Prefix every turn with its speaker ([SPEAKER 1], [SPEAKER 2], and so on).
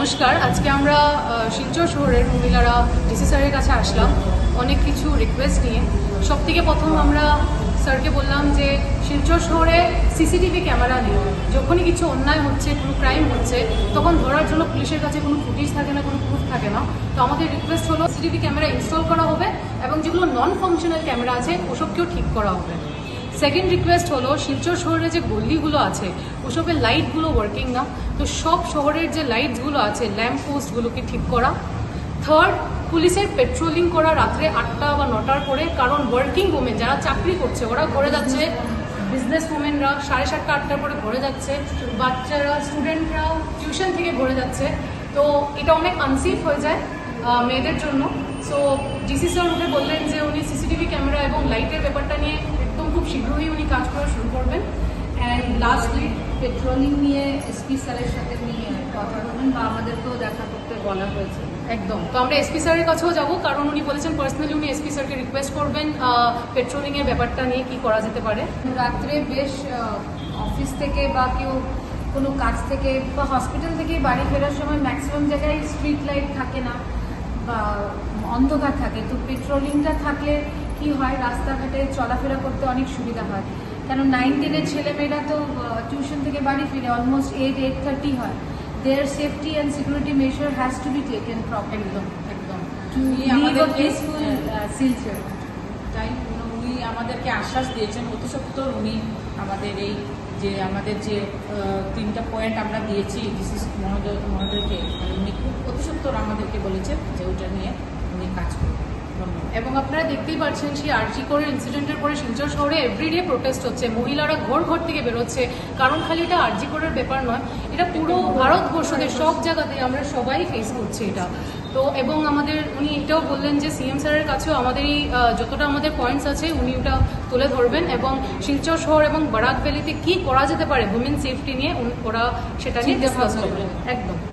[SPEAKER 1] নমস্কার। আজকে আমরা শিলচর শহরের মহিলারা ডিসি স্যারের কাছে আসলাম অনেক কিছু রিকোয়েস্ট নিয়ে। সব থেকে প্রথম আমরা স্যারকে বললাম যে, শিলচর শহরে সিসিটিভি ক্যামেরা নেই। যখনই কিছু অন্যায় হচ্ছে, কোনো ক্রাইম হচ্ছে, তখন ধরার জন্য পুলিশের কাছে কোনো ফুটেজ থাকে না, কোনো প্রুফ থাকে না। তো আমাদের রিকোয়েস্ট হলো সিসিটিভি ক্যামেরা ইনস্টল করা হবে এবং যেগুলো নন ফাংশনাল ক্যামেরা আছে ওসবকেও ঠিক করা হবে। সেকেন্ড রিকোয়েস্ট হলো, শিলচর শহরে যে গল্লিগুলো আছে, ওসবের লাইটগুলো ওয়ার্কিং না। তো সব শহরের যে লাইটসগুলো আছে ল্যাম্প পোস্টগুলোকে ঠিক করা। থার্ড পুলিশের পেট্রোলিং করা রাত্রে আটটা বা নটার পরে, কারণ ওয়ার্কিং ওমেন যারা চাকরি করছে, ওরা ঘরে যাচ্ছে। বিজনেস ওমেনরা সাড়ে সাতটা, আটটার পরে ঘরে যাচ্ছে। বাচ্চারা স্টুডেন্টরাও টিউশন থেকে ঘরে যাচ্ছে। তো এটা অনেক আনসেফ হয়ে যায় মেয়েদের জন্য। সো ডিসি স্যার উঠে বললেন যে, উনি সিসিটিভি ক্যামেরা এবং লাইটের ব্যাপারটা নিয়ে শীঘ্রই উনি কাজ করা শুরু করবেন।
[SPEAKER 2] অ্যান্ড লাস্টলি পেট্রোলিং নিয়ে এসপি স্যারের সাথে নিয়ে কথা বলবেন বা আমাদেরকেও দেখা করতে বলা হয়েছে।
[SPEAKER 1] একদম। তো আমরা এসপি স্যারের কাছেও যাব কারণ উনি বলেছেন পার্সোনালি উনি এসপি স্যারকে রিকোয়েস্ট করবেন পেট্রোলিং এর ব্যাপারটা নিয়ে কি করা যেতে পারে।
[SPEAKER 2] রাত্রে বেশ অফিস থেকে বা কেউ কোনো কাজ থেকে বা হসপিটাল থেকে বাড়ি ফেরার সময় ম্যাক্সিমাম জায়গায় স্ট্রিট লাইট থাকে না বা অন্ধকার থাকে। তো পেট্রোলিংটা থাকলে কি হয় রাস্তাঘাটে চলাফেরা করতে অনেক সুবিধা হয়। কেন নাইন টেনের ছেলেমেয়েরা তো টিউশন থেকে বাড়ি ফিরে অলমোস্ট এইট এইট থার্টি হয়। Their safety and security measure has to be taken properly
[SPEAKER 1] একদম। একদম
[SPEAKER 3] উনি আমাদেরকে-
[SPEAKER 2] পিসফুল শিলচর
[SPEAKER 3] তাই উনি আমাদেরকে আশ্বাস দিয়েছেন অতি সত্বর উনি আমাদের এই যে আমাদের যে তিনটা পয়েন্ট আমরা দিয়েছি ডিসি মহোদয় মহোদয়কে মানে উনি খুব অতি সত্বর আমাদেরকে বলেছেন যে ওটা নিয়ে উনি কাজ করবেন ধন্যবাদ
[SPEAKER 1] এবং আপনারা দেখতেই পাচ্ছেন সেই আরজি করে ইনসিডেন্টের পরে শিলচর শহরে এভরিডে প্রোটেস্ট হচ্ছে। মহিলারা ঘর ঘর থেকে বেরোচ্ছে। কারণ খালি এটা আরজি করের ব্যাপার নয় এটা পুরো ভারতবর্ষতে সব জায়গাতে আমরা সবাই ফেস করছি এটা। তো এবং আমাদের উনি এটাও বললেন যে সিএম স্যারের কাছেও আমাদের এই যতটা আমাদের পয়েন্টস আছে উনি ওটা তুলে ধরবেন। এবং শিলচর শহর এবং বারাক ভ্যালিতে কি করা যেতে পারে উমেন সেফটি নিয়ে উনি- ওরা সেটা নিয়ে ডিসকাস
[SPEAKER 3] করবেন।
[SPEAKER 1] একদম।